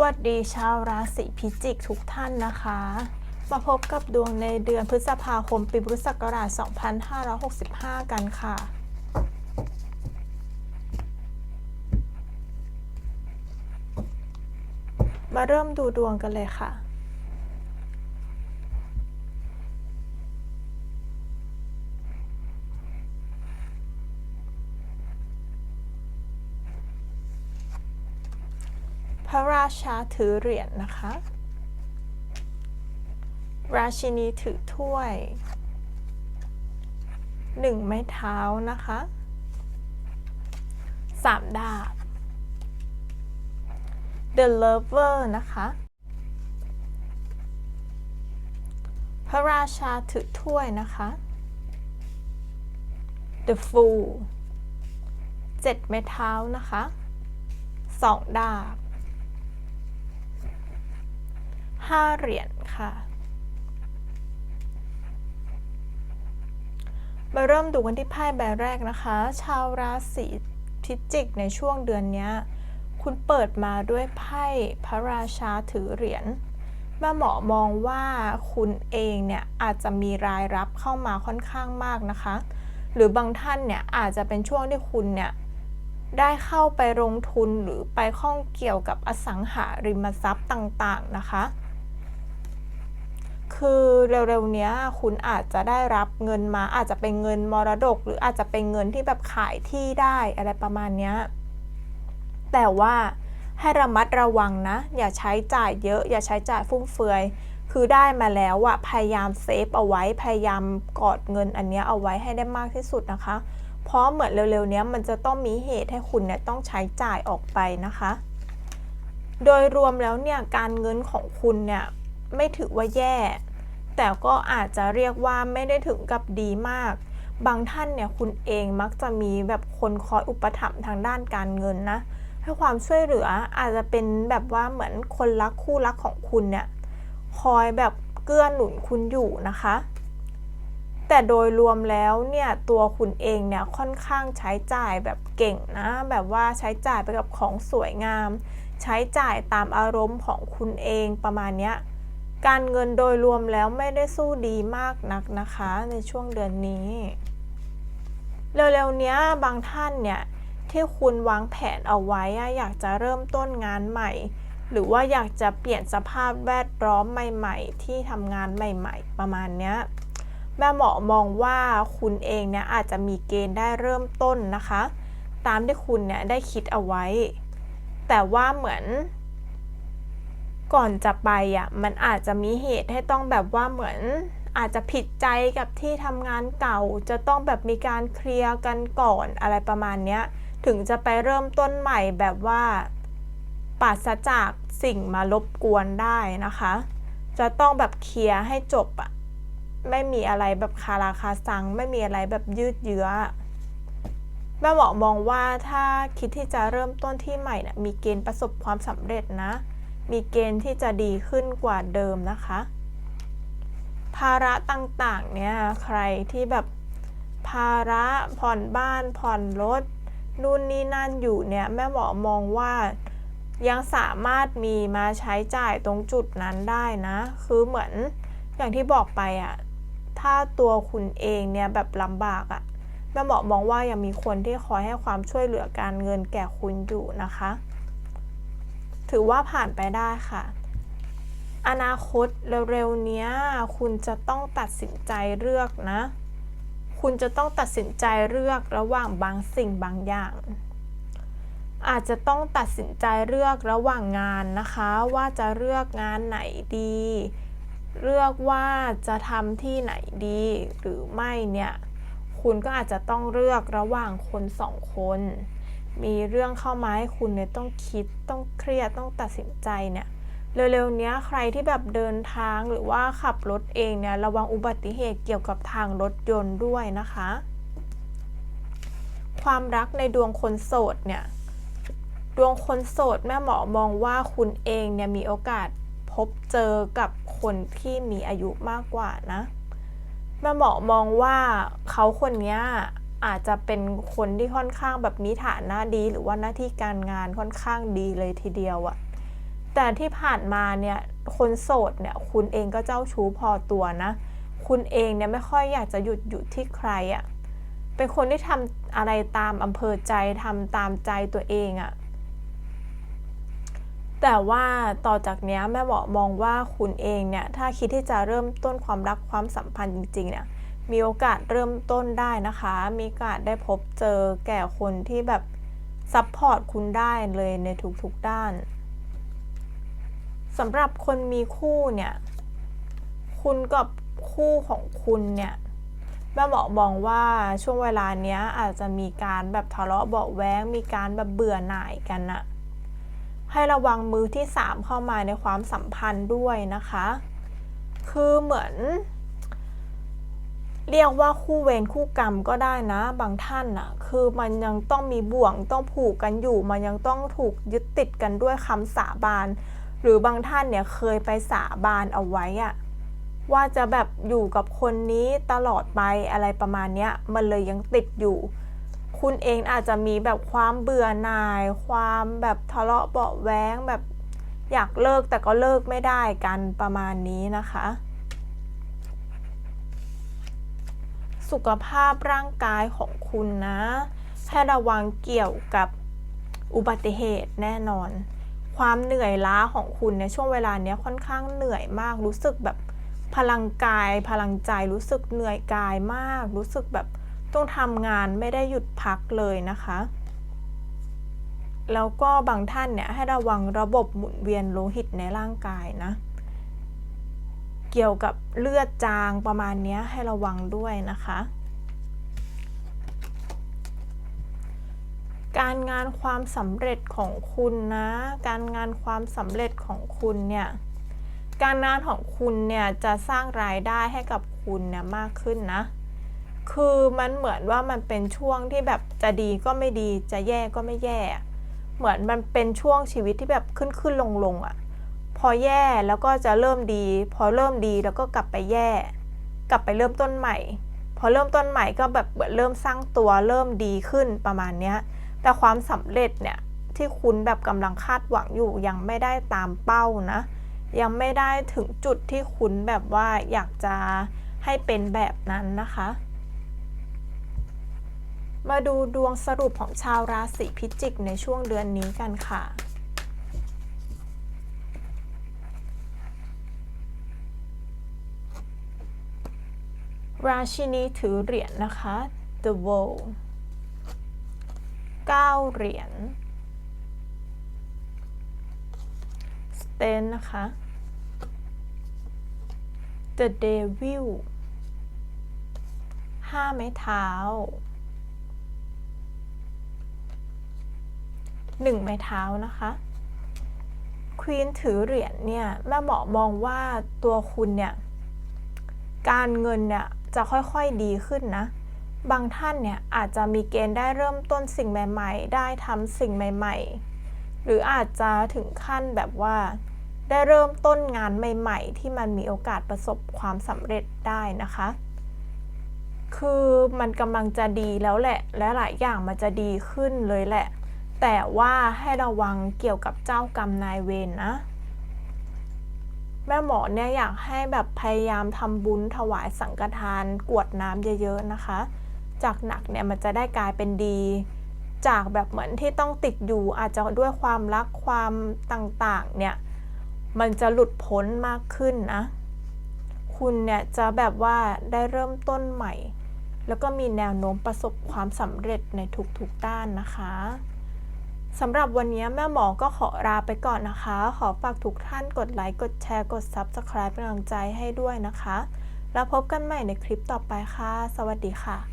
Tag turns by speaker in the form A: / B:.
A: วัสดีชาวราศีพิจิกทุกท่านนะคะ มาพบกับดวงในเดือนพฤษภาคมปีพุทธศักราช 2565 กันค่ะ มาเริ่มดูดวงกันเลยค่ะ ระราชาถือเหรียญนะคะ ราชินีถือถ้วยหนึ่งไม้เท้านะคะสามดาบ The Lover นะคะ พระราชาถือถ้วยนะคะ The Fool เจ็ดไม้เท้านะคะสองดาบ ห้าเหรียญค่ะ มาเริ่มดูกันที่ไพ่ใบแรกนะคะ ชาวราศีพิจิกในช่วงเดือนนี้ คุณเปิดมาด้วยไพ่พระราชาถือเหรียญม่หมอมองว่าคุณเองเนี่ยอาจจะมีรายรับเข้ามาค่อนข้างมากนะคะ หรือบางท่านเนี่ยอาจจะเป็นช่วงที่คุณเนี่ยได้เข้าไปลงทุนหรือไปข้องเกี่ยวกับอสังหาริมทรัพย์ต่างๆนะคะ คือเร็วๆเนี้ยคุณอาจจะได้รับเงินมาอาจจะเป็นเงินมรดก หรืออาจจะเป็นเงินที่แบบขายที่ได้อะไรประมาณเนี้ยแต่ว่าให้ระมัดระวังนะ อย่าใช้จ่ายเยอะ อย่าใช้จ่ายฟุ่มเฟือย คือได้มาแล้วอะพยายามเซฟเอาไว้พยายามกอดเงินอันเนี้ยเอาไว้ให้ได้มากที่สุดนะคะ เพราะเหมือนเร็วๆเนี้ยมันจะต้องมีเหตุให้คุณเนี่ยต้องใช้จ่ายออกไปนะคะ โดยรวมแล้วเนี่ยการเงินของคุณเนี่ย ไม่ถือว่าแย่ แต่ก็อาจจะเรียกว่าไม่ได้ถึงกับดีมาก บางท่านเนี่ยคุณเองมักจะมีแบบคนคอยอุปถัมภ์ทางด้านการเงินนะให้ความช่วยเหลืออาจจะเป็นแบบว่าเหมือนคนรักคู่รักของคุณเนี่ยคอยแบบเกื้อหนุนคุณอยู่นะคะ แต่โดยรวมแล้วเนี่ยตัวคุณเองเนี่ยค่อนข้างใช้จ่ายแบบเก่งนะ แบบว่าใช้จ่ายไปกับของสวยงาม ใช้จ่ายตามอารมณ์ของคุณเองประมาณเนี้ย การเงินโดยรวมแล้วไม่ได้สู้ดีมากนักนะคะในช่วงเดือนนี้ เร็วๆนี้บางท่านเนี่ยที่คุณวางแผนเอาไว้อะอยากจะเริ่มต้นงานใหม่ หรือว่าอยากจะเปลี่ยนสภาพแวดล้อมใหม่ ๆ ที่ทำงานใหม่ ๆ ประมาณเนี้ยแม่หมอมองว่าคุณเองเนี่ยอาจจะมีเกณฑ์ได้เริ่มต้นนะคะ ตามที่คุณเนี่ยได้คิดเอาไว้ แต่ว่าเหมือน ก่อนจะไปอะมันอาจจะมีเหตุให้ต้องแบบว่าเหมือนอาจจะผิดใจกับที่ทำงานเก่า จะต้องแบบมีการเคลียร์กันก่อนอะไรประมาณเนี้ย ถึงจะไปเริ่มต้นใหม่แบบว่าปราศจากสิ่งมารบกวนได้นะคะ จะต้องแบบเคลียร์ให้จบอะไม่มีอะไรแบบคาราคาซัง ไม่มีอะไรแบบยืดเยื้อแม่หมอมองว่าถ้าคิดที่จะเริ่มต้นที่ใหม่นะมีเกณฑ์ประสบความสำเร็จนะ มีเกณฑ์ที่จะดีขึ้นกว่าเดิมนะคะ ภาระต่างๆ เนี่ยใครที่แบบภาระผ่อนบ้านผ่อนรถนู่นนี่นั่นอยู่เนี่ยแม่หมอมองว่ายังสามารถมีมาใช้จ่ายตรงจุดนั้นได้นะ คือเหมือนอย่างที่บอกไปอะถ้าตัวคุณเองเนี่ยแบบลำบากอะแม่หมอมองว่ายังมีคนที่คอยให้ความช่วยเหลือการเงินแก่คุณอยู่นะคะ ถือว่าผ่านไปได้ค่ะ อนาคตเร็วๆเนี้ยคุณจะต้องตัดสินใจเลือกนะ คุณจะต้องตัดสินใจเลือกระหว่างบางสิ่งบางอย่าง อาจจะต้องตัดสินใจเลือกระหว่างงานนะคะ ว่าจะเลือกงานไหนดี เลือกว่าจะทำที่ไหนดี หรือไม่เนี่ย คุณก็อาจจะต้องเลือกระหว่างคนสองคน มีเรื่องเข้ามาให้คุณเนี่ยต้องคิดต้องเครียดต้องตัดสินใจเนี่ยเร็วๆเนี้ยใครที่แบบเดินทางหรือว่าขับรถเองเนี่ยระวังอุบัติเหตุเกี่ยวกับทางรถยนต์ด้วยนะคะ ความรักในดวงคนโสดเนี่ยดวงคนโสดแม่หมอมองว่าคุณเองเนี่ยมีโอกาสพบเจอกับคนที่มีอายุมากกว่านะแม่หมอมองว่าเขาคนนี้ อาจจะเป็นคนที่ค่อนข้างแบบมีฐานะดี หรือว่าหน้าที่การงานค่อนข้างดีเลยทีเดียวอะแต่ที่ผ่านมาเนี่ยคนโสดเนี่ยคุณเองก็เจ้าชู้พอตัวนะ คุณเองเนี่ยไม่ค่อยอยากจะหยุดอยู่ที่ใครอะเป็นคนที่ทำอะไรตามอำเภอใจทำตามใจตัวเองอะ่ะแต่ว่าต่อจากเนี้ยแม่หมอมองว่าคุณเองเนี่ยถ้าคิดที่จะเริ่มต้นความรักความสัมพันธ์จริงๆเนี่ย มีโอกาสเริ่มต้นได้นะคะ มีโอกาสได้พบเจอแก่คนที่แบบซัพพอร์ตคุณได้เลยในทุกๆด้านสำหรับคนมีคู่เนี่ย คุณกับคู่ของคุณเนี่ยแม่บอกมองว่าช่วงเวลาเนี้ยอาจจะมีการแบบทะเลาะเบาแว้ง มีการแบบเบื่อหน่ายกันอะให้ระวังมือที่สามเข้ามาในความสัมพันธ์ด้วยนะคะ คือเหมือน เรียกว่าคู่เวรคู่กรรมก็ได้นะ บางท่านอะคือมันยังต้องมีบ่วงต้องผูกกันอยู่ มันยังต้องถูกยึดติดกันด้วยคำสาบาน หรือบางท่านเนี่ยเคยไปสาบานเอาไว้อะว่าจะแบบอยู่กับคนนี้ตลอดไปอะไรประมาณเนี้ยมันเลยยังติดอยู่ คุณเองอาจจะมีแบบความเบื่อหน่าย ความแบบทะเลาะเบาแว้งแบบอยากเลิกแต่ก็เลิกไม่ได้กันประมาณนี้นะคะ สุขภาพร่างกายของคุณนะให้ระวังเกี่ยวกับอุบัติเหตุแน่นอน ความเหนื่อยล้าของคุณในช่วงเวลาเนี้ยค่อนข้างเหนื่อยมาก รู้สึกแบบพลังกาย พลังใจรู้สึกเหนื่อยกายมาก รู้สึกแบบต้องทำงานไม่ได้หยุดพักเลยนะคะ แล้วก็บางท่านเนี่ยให้ระวังระบบหมุนเวียนโลหิตในร่างกายนะ เกี่ยวกับเลือดจางประมาณนี้ให้ระวังด้วยนะคะ การงานความสำเร็จของคุณนะ การงานความสำเร็จของคุณเนี่ย การงานของคุณเนี่ยจะสร้างรายได้ให้กับคุณเนี่ยมากขึ้นนะ คือมันเหมือนว่ามันเป็นช่วงที่แบบจะดีก็ไม่ดีจะแย่ก็ไม่แย่ เหมือนมันเป็นช่วงชีวิตที่แบบขึ้นขึ้นลงลงอะ่ะ พอแย่แล้วก็จะเริ่มดี พอเริ่มดีแล้วก็กลับไปแย่ กลับไปเริ่มต้นใหม่ พอเริ่มต้นใหม่ก็แบบเริ่มสร้างตัวเริ่มดีขึ้นประมาณเนี้ยแต่ความสำเร็จเนี่ยที่คุณแบบกำลังคาดหวังอยู่ยังไม่ได้ตามเป้านะ ยังไม่ได้ถึงจุดที่คุณแบบว่าอยากจะให้เป็นแบบนั้นนะคะ มาดูดวงสรุปของชาวราศีพิจิกในช่วงเดือนนี้กันค่ะ ราชินีถือเหรียญนนะคะ The World 9เหรียญสเตนนะคะ The Devil 5ไม้เท้า1ไม้เท้านะคะควีนถือเหรียญเนี่ยแม่หมอมองว่าตัวคุณเนี่ย การเงินเนี่ย จะค่อยๆดีขึ้นนะ บางท่านเนี่ยอาจจะมีเกณฑ์ได้เริ่มต้นสิ่งใหม่ ๆ ได้ทำสิ่งใหม่ ๆ หรืออาจจะถึงขั้นแบบว่า ได้เริ่มต้นงานใหม่ ๆ ที่มันมีโอกาสประสบความสำเร็จได้นะคะ คือมันกำลังจะดีแล้วแหละ และหลายอย่างมันจะดีขึ้นเลยแหละ แต่ว่าให้ระวังเกี่ยวกับเจ้ากรรมนายเวรนนะ แม่หมอเนี่ยอยากให้แบบพยายามทำบุญถวายสังฆทานกวดน้ำเยอะๆนะคะ จากหนักเนี่ยมันจะได้กลายเป็นดี จากแบบเหมือนที่ต้องติดอยู่อาจจะด้วยความรักความต่างๆเนี่ยมันจะหลุดพ้นมากขึ้นนะ คุณเนี่ยจะแบบว่าได้เริ่มต้นใหม่ แล้วก็มีแนวโน้มประสบความสำเร็จในทุกๆด้านนะคะ สำหรับวันนี้แม่หมอก็ขอลาไปก่อนนะคะ ขอฝากทุกท่านกดไลค์ กดแชร์ กด Subscribe เป็นกำลังใจให้ด้วยนะคะ แล้วพบกันใหม่ในคลิปต่อไปค่ะ สวัสดีค่ะ